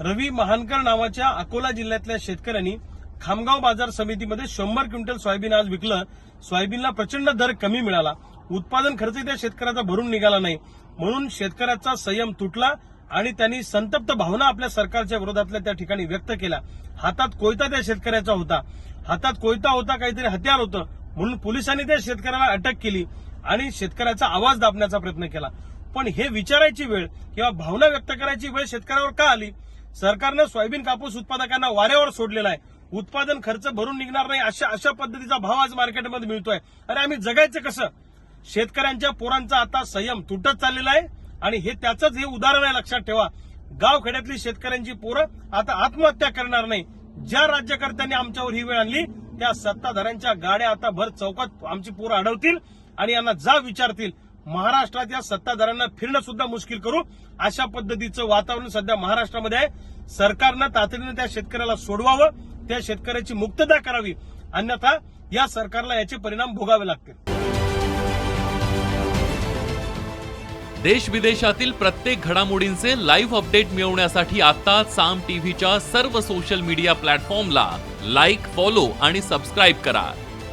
रवी महानकर नावाच्या अकोला जिल्ह्यातल्या शेतकऱ्यांनी खामगाव बाजार समितीमध्ये शंभर क्विंटल सोयाबीन आज विकलं. सोयाबीनला प्रचंड दर कमी मिळाला. उत्पादन खर्च त्या शेतकऱ्याचा भरून निघाला नाही. म्हणून शेतकऱ्याचा संयम तुटला आणि त्यांनी संतप्त भावना आपल्या सरकारच्या विरोधातल्या त्या ठिकाणी व्यक्त केल्या. हातात कोयता त्या शेतकऱ्याचा होता. हातात कोयता होता काहीतरी हत्यार होतं. म्हणून पोलिसांनी त्या शेतकऱ्याला अटक केली आणि शेतकऱ्याचा आवाज दाबण्याचा प्रयत्न केला. पण हे विचारायची वेळ किंवा भावना व्यक्त करायची वेळ शेतकऱ्यावर का आली? सरकारनं सोयाबीन कापूस उत्पादकांना वाऱ्यावर सोडलेला आहे. उत्पादन खर्च भरून निघणार नाही अशा अशा पद्धतीचा भाव आज मार्केटमध्ये मिळतोय. अरे आम्ही जगायचं कसं? शेतकऱ्यांच्या पोरांचा आता संयम तुटत चाललेला आहे आणि हे त्याचंच हे उदाहरण आहे लक्षात ठेवा. गावखेड्यातली शेतकऱ्यांची पोरं आता आत्महत्या करणार नाही. ज्या राज्यकर्त्यांनी आमच्यावर ही वेळ आणली त्या सत्ताधाऱ्यांच्या गाड्या आता भर चौकात आमची पोरं अडवतील आणि यांना जा विचारतील. महाराष्ट्राच्या सत्ताधाऱ्यांना फिरणं सुद्धा मुश्किल करू. अशा पद्धतीचं वातावरण सध्या महाराष्ट्रामध्ये आहे. सरकारनं तातडीनं त्या शेतकऱ्याला सोडवावं त्या शेतकऱ्याची मुक्तता करावी. अन्यथा या सरकारला याचे परिणाम भोगावे लागतील. देश विदेशातील प्रत्येक घडामोडींचे लाईव्ह अपडेट मिळवण्यासाठी आता साम टीव्हीच्या सर्व सोशल मीडिया प्लॅटफॉर्मला लाईक फॉलो आणि सबस्क्राईब करा.